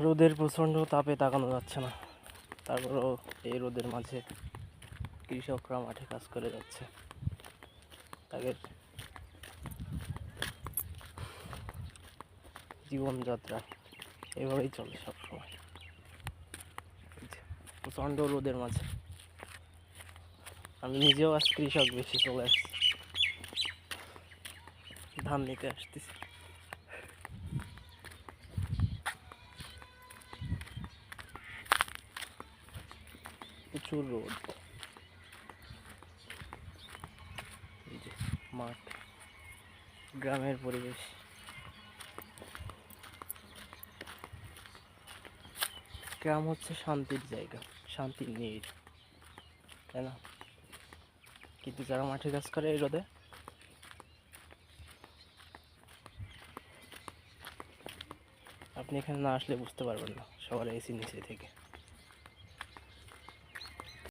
রোদের প্রচণ্ড তাপে তাকানো যাচ্ছে না। তারপরেও এই রোদের মাঝে কৃষকরা মাঠে কাজ করে যাচ্ছে। তাদের জীবনযাত্রা এভাবেই চলে সবসময়। প্রচণ্ড রোদের মাঝে। আমি নিজেও আজ কৃষক বেশি চলে আসছি। ধান নিতে আসতেছি। প্রচুর রোদ। মাঠ, গ্রামের পরিবেশ। গ্রাম হচ্ছে শান্তির জায়গা, শান্তির নীড়, তাই না? কিন্তু যারা মাঠে কাজ করে এই রোদে? আপনি এখানে না আসলে বুঝতে পারবেন না, সবার এসি নিচে থেকে।